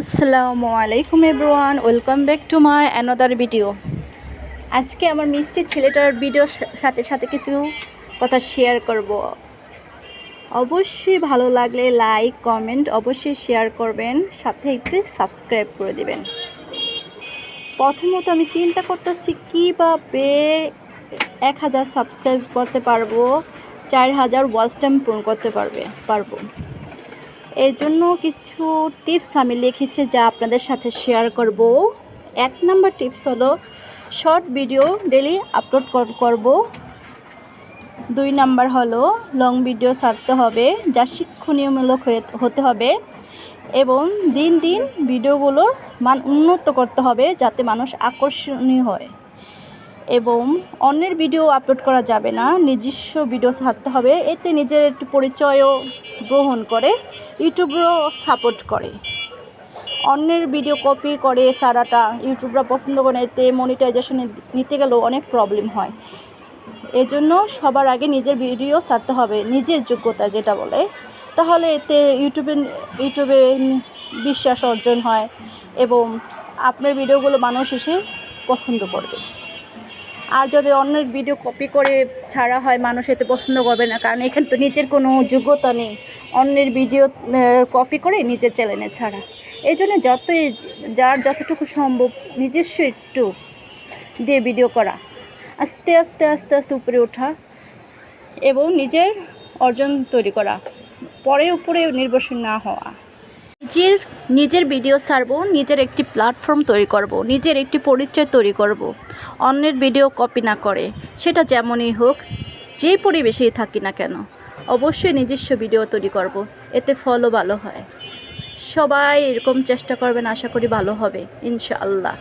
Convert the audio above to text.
আসসালামু আলাইকুম everyone, welcome back to my another video. আজকে আমার মিষ্টি ছেলেটার ভিডিওর সাথে সাথে কিছু কথা শেয়ার করব। অবশ্যই ভালো লাগলে লাইক, কমেন্ট অবশ্যই শেয়ার করবেন, সাথে একটু সাবস্ক্রাইব করে দিবেন। প্রথমত আমি চিন্তা করতেছি, কীভাবে এক হাজার সাবস্ক্রাইব করতে পারব, চার হাজার ওয়াচ টাইম পূরণ করতে পারবে, পারব। এই জন্য কিছু টিপস আমি লিখেছি যা আপনাদের সাথে শেয়ার করব। এক নাম্বার টিপস হলো শর্ট ভিডিও ডেলি আপলোড করব। দুই নাম্বার হলো লং ভিডিও ছাড়তে হবে, যা শিক্ষণীয়মূলক হয়ে, হতে হবে। এবং দিন দিন ভিডিওগুলোর মান উন্নত করতে হবে, যাতে মানুষ আকর্ষণীয় হয়। এবং অন্যের ভিডিও আপলোড করা যাবে না। নিজস্ব ভিডিও ছাড়তে হবে। এতে নিজের একটু পরিচয়ও গ্রহণ করে, ইউটিউবও সাপোর্ট করে। অন্যের ভিডিও কপি করে সারাটা ইউটিউবরা পছন্দ করে এতে মনিটাইজেশন নিতে গেলেও অনেক প্রবলেম হয়। এজন্য সবার আগে নিজের ভিডিও ছাড়তে হবে, নিজের যোগ্যতা যেটা বলে। তাহলে এতে ইউটিউবে ইউটিউবে বিশ্বাস অর্জন হয় এবং আপনার ভিডিওগুলো মানুষ এসে পছন্দ করবে। আর যদি অন্যের ভিডিও কপি করে ছাড়া হয়, মানুষ এতে পছন্দ করবে না। কারণ এখানে তো নিজের কোনো যোগ্যতা নেই। অন্যের ভিডিও কপি করে নিজের চ্যানেলে ছাড়া। এই জন্য যতই, যার যতটুকু সম্ভব নিজস্ব একটু দিয়ে ভিডিও করা। আস্তে আস্তে আস্তে আস্তে উপরে ওঠা এবং নিজের অর্জন তৈরি করা। পরে উপরে নির্ভরশীল না হওয়া। নিজের নিজের ভিডিও ছাড়বো, নিজের একটি প্ল্যাটফর্ম তৈরি করব, নিজের একটি পরিচয় তৈরি করব, অন্যের ভিডিও কপি না করে। সেটা যেমনই হোক যেই পরিবেশেই থাকি না কেন, অবশ্যই নিজস্ব ভিডিও তৈরি করব, এতে ফলও ভালো হয়। সবাই এরকম চেষ্টা করবেন, আশা করি ভালো হবে, ইনশাআল্লাহ।